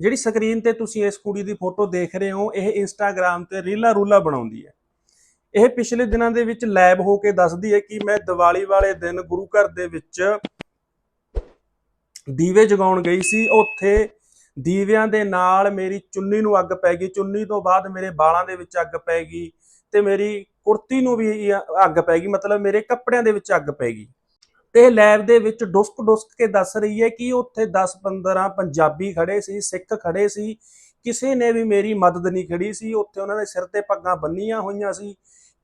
ਜਿਹੜੀ ਸਕਰੀਨ ਤੇ ਤੁਸੀਂ ਇਸ ਕੁੜੀ ਦੀ ਫੋਟੋ ਦੇਖ ਰਹੇ ਹੋ, ਇਹ ਇੰਸਟਾਗ੍ਰam ਤੇ ਰੀਲਾਂ ਰੂਲਾਂ ਬਣਾਉਂਦੀ ਹੈ। ਇਹ ਪਿਛਲੇ ਦਿਨਾਂ ਦੇ ਵਿੱਚ ਲੈਬ ਹੋ ਕੇ ਦੱਸਦੀ ਹੈ ਕਿ ਮੈਂ ਦੀਵਾਲੀ ਵਾਲੇ ਦਿਨ ਗੁਰੂ ਘਰ ਦੇ ਵਿੱਚ ਦੀਵੇ ਜਗਾਉਣ ਗਈ ਸੀ। ਉੱਥੇ ਦੀਵਿਆਂ ਦੇ ਨਾਲ ਮੇਰੀ ਚੁੰਨੀ ਨੂੰ ਅੱਗ ਪੈ ਗਈ। ਚੁੰਨੀ ਤੋਂ ਬਾਅਦ ਮੇਰੇ ਵਾਲਾਂ ਦੇ ਵਿੱਚ ਅੱਗ ਪੈ ਗਈ ਤੇ ਮੇਰੀ ਕੁੜਤੀ ਨੂੰ ਵੀ ਅੱਗ ਪੈ ਗਈ। ਮਤਲਬ ਮੇਰੇ ਕੱਪੜਿਆਂ ਦੇ ਵਿੱਚ ਅੱਗ ਪੈ ਗਈ। ਤੇ ਲੈਬ ਦੇ ਵਿੱਚ ਡੁਸਕ ਡੁਸਕ ਕੇ ਦੱਸ ਰਹੀ ਹੈ ਕਿ ਉੱਥੇ 10-15 ਪੰਜਾਬੀ ਖੜੇ ਸੀ, ਸਿੱਖ ਖੜੇ ਸੀ, ਕਿਸੇ ਨੇ ਵੀ ਮੇਰੀ ਮਦਦ ਨਹੀਂ ਖੜੀ ਸੀ, ਉੱਥੇ ਉਹਨਾਂ ਦੇ ਸਿਰ ਤੇ ਪੱਗਾਂ ਬੰਨੀਆਂ ਹੋਈਆਂ ਸੀ।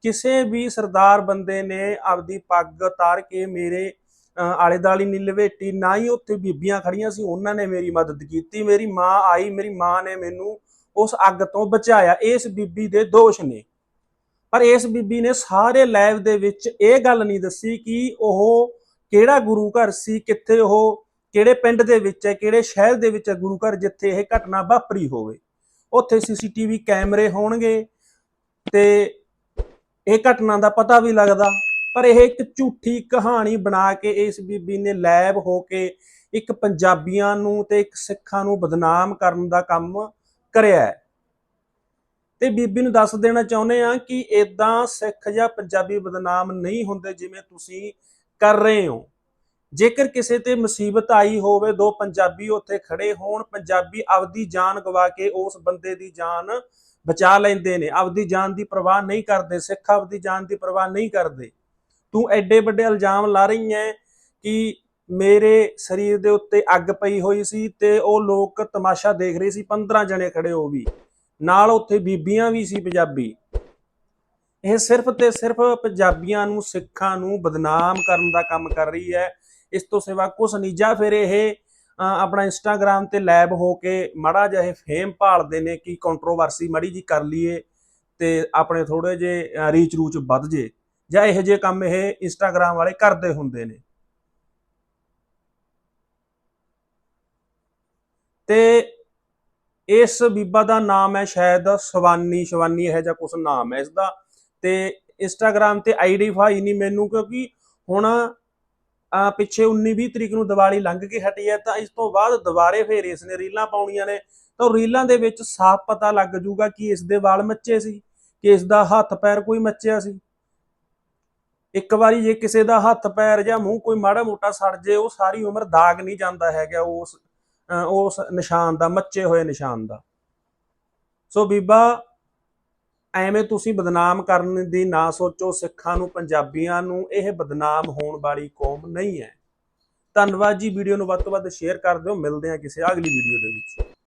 ਕਿਸੇ ਵੀ ਸਰਦਾਰ ਬੰਦੇ ਨੇ ਆਪਦੀ ਪੱਗ ਉਤਾਰ ਕੇ ਮੇਰੇ ਆਲੇ ਦਾਲੀ ਨਹੀਂ ਲਵੇਟੀ, ਨਾ ਹੀ ਉੱਥੇ ਬੀਬੀਆਂ ਖੜੀਆਂ ਸੀ, ਉਹਨਾਂ ਨੇ ਮੇਰੀ ਮਦਦ ਕੀਤੀ। ਮੇਰੀ ਮਾਂ ਆਈ, ਮੇਰੀ ਮਾਂ ਨੇ ਮੈਨੂੰ ਉਸ ਅੱਗ ਤੋਂ ਬਚਾਇਆ। ਇਸ ਬੀਬੀ ਦੇ ਦੋਸ਼ ਨੇ। ਪਰ ਇਸ ਬੀਬੀ ਨੇ ਸਾਰੇ ਲਾਈਵ ਦੇ ਵਿੱਚ ਇਹ ਗੱਲ ਨਹੀਂ ਦੱਸੀ ਕਿ ਉਹ ਕਿਹੜਾ ਗੁਰੂ ਘਰ ਸੀ, ਕਿੱਥੇ ਉਹ, ਕਿਹੜੇ ਪਿੰਡ ਦੇ ਵਿੱਚ ਹੈ, ਕਿਹੜੇ ਸ਼ਹਿਰ ਦੇ ਵਿੱਚ ਹੈ ਗੁਰੂ ਘਰ ਜਿੱਥੇ ਇਹ ਘਟਨਾ ਵਾਪਰੀ ਹੋਵੇ। ਉੱਥੇ ਸੀਸੀਟੀਵੀ ਕੈਮਰੇ ਹੋਣਗੇ ਤੇ ਇਹ ਘਟਨਾ ਦਾ ਪਤਾ ਵੀ ਲੱਗਦਾ, ਪਰ ਇਹ ਇੱਕ ਝੂਠੀ ਕਹਾਣੀ ਬਣਾ ਕੇ ਇਸ ਬੀਬੀ ਨੇ ਲੈਬ ਹੋ ਕੇ ਇੱਕ ਪੰਜਾਬੀਆਂ ਨੂੰ ਤੇ ਇੱਕ ਸਿੱਖਾਂ ਨੂੰ ਬਦਨਾਮ ਕਰਨ ਦਾ ਕੰਮ ਕਰਿਆ ਹੈ। ਤੇ ਬੀਬੀ ਨੂੰ ਦੱਸ ਦੇਣਾ ਚਾਹੁੰਦੇ ਆ ਕਿ ਇਦਾਂ ਸਿੱਖ ਜਾਂ ਪੰਜਾਬੀ ਬਦਨਾਮ ਨਹੀਂ ਹੁੰਦੇ ਜਿਵੇਂ ਤੁਸੀਂ ਕਰ ਰਹੇ ਹੋ। ਜੇਕਰ ਕਿਸੇ ਤੇ ਮੁਸੀਬਤ ਆਈ ਹੋਵੇ, ਦੋ ਪੰਜਾਬੀ ਉੱਥੇ ਖੜੇ ਹੋਣ, ਪੰਜਾਬੀ ਆਪਦੀ ਜਾਨ ਗਵਾ ਕੇ ਉਸ ਬੰਦੇ ਦੀ ਜਾਨ ਬਚਾ ਲੈਂਦੇ ਨੇ। ਆਪਦੀ ਜਾਨ ਦੀ ਪਰਵਾਹ ਨਹੀਂ ਕਰਦੇ, ਸਿੱਖ ਆਪਦੀ ਜਾਨ ਦੀ ਪਰਵਾਹ ਨਹੀਂ ਕਰਦੇ। ਤੂੰ ਐਡੇ ਵੱਡੇ ਇਲਜ਼ਾਮ ਲਾ ਰਹੀ ਹੈ ਕਿ ਮੇਰੇ ਸਰੀਰ ਦੇ ਉੱਤੇ ਅੱਗ ਪਈ ਹੋਈ ਸੀ ਤੇ ਉਹ ਲੋਕ ਤਮਾਸ਼ਾ ਦੇਖ ਰਹੇ ਸੀ 15 ਜਣੇ ਖੜੇ ਹੋ ਵੀ। ਨਾਲ ਉੱਥੇ ਬੀਬੀਆਂ ਵੀ ਸੀ ਪੰਜਾਬੀ। ਇਹ ਸਿਰਫ ਤੇ ਸਿਰਫ ਪੰਜਾਬੀਆਂ ਨੂੰ, ਸਿੱਖਾਂ ਨੂੰ ਬਦਨਾਮ ਕਰਨ ਦਾ ਕੰਮ ਕਰ ਰਹੀ ਹੈ। ਇਸ ਤੋਂ ਸਿਵਾ ਕੁਝ ਨੀਜਾ ਫਿਰ ਇਹ ਆਪਣਾ ਇੰਸਟਾਗ੍ਰam ਤੇ ਲੈਬ ਹੋ ਕੇ ਮੜਾ ਜਿਹਾ ਇਹ ਫੇਮ ਭਾਲਦੇ ਨੇ ਕਿ ਕੰਟਰੋਵਰਸੀ ਮੜੀ ਜੀ ਕਰ ਲਈਏ ਤੇ ਆਪਣੇ ਥੋੜੇ ਜੇ ਰੀਚ ਰੂਚ ਵੱਧ ਜੇ। ਜਾਂ ਇਹੋ ਜਿਹੇ ਕੰਮ ਇਹ ਇੰਸਟਾਗ੍ਰam ਵਾਲੇ ਕਰਦੇ ਹੁੰਦੇ ਨੇ। ਤੇ ਇਸ ਬੀਬਾ ਦਾ ਨਾਮ ਹੈ ਸ਼ਾਇਦ ਸਵਾਨੀ, ਸ਼ਵਾਨੀ ਇਹੋ ਜਿਹਾ ਕੁਝ ਨਾਮ ਹੈ ਇਸ ਦਾ। ਤੇ ਇੰਸਟਾਗ੍ਰam ਤੇ ਆਈਡੀਫਾਈ ਨਹੀਂ ਮੈਨੂੰ ਕਿਉਂਕਿ ਹੁਣ ਆ ਪਿੱਛੇ 19 20 ਤਰੀਕ ਨੂੰ ਦੀਵਾਲੀ ਲੰਘ ਕੇ ਹਟੀ ਹੈ, ਤਾਂ ਇਸ ਤੋਂ ਬਾਅਦ ਦੁਬਾਰੇ ਫੇਰ ਇਸ ਨੇ ਰੀਲਾਂ ਪਾਉਣੀਆਂ ਨੇ। ਤਾਂ ਰੀਲਾਂ ਦੇ ਵਿੱਚ ਸਾਫ਼ ਪਤਾ ਲੱਗ ਜੂਗਾ ਕਿ ਇਸ ਦੇ ਵਾਲ ਮੱਚੇ ਸੀ, ਕਿ ਇਸ ਦਾ ਹੱਥ ਪੈਰ ਕੋਈ ਮੱਚਿਆ ਸੀ। ਇੱਕ ਵਾਰੀ ਜੇ ਕਿਸੇ ਦਾ ਹੱਥ ਪੈਰ ਜਾਂ ਮੂੰਹ ਕੋਈ ਮਾੜਾ ਮੋਟਾ ਸੜ ਜੇ, ਉਹ ਸਾਰੀ ਉਮਰ ਦਾਗ ਨਹੀਂ ਜਾਂਦਾ ਹੈਗਾ ਉਸ ਉਸ ਨਿਸ਼ਾਨ ਦਾ, ਮੱਚੇ ਹੋਏ ਨਿਸ਼ਾਨ ਦਾ। ਸੋ ਬੀਬਾ ਐਵੇਂ ਤੁਸੀਂ ਬਦਨਾਮ ਕਰਨ ਦੀ ਨਾ ਸੋਚੋ, ਸਿੱਖਾਂ ਨੂੰ, ਪੰਜਾਬੀਆਂ ਨੂੰ ਇਹ ਬਦਨਾਮ ਹੋਣ ਵਾਲੀ ਕੌਮ ਨਹੀਂ ਹੈ। ਧੰਨਵਾਦ ਜੀ, ਵੀਡੀਓ ਨੂੰ ਵੱਧ ਤੋਂ ਵੱਧ ਸ਼ੇਅਰ ਕਰ ਦਿਓ। ਮਿਲਦੇ ਹਾਂ ਕਿਸੇ ਅਗਲੀ ਵੀਡੀਓ ਦੇ ਵਿੱਚ।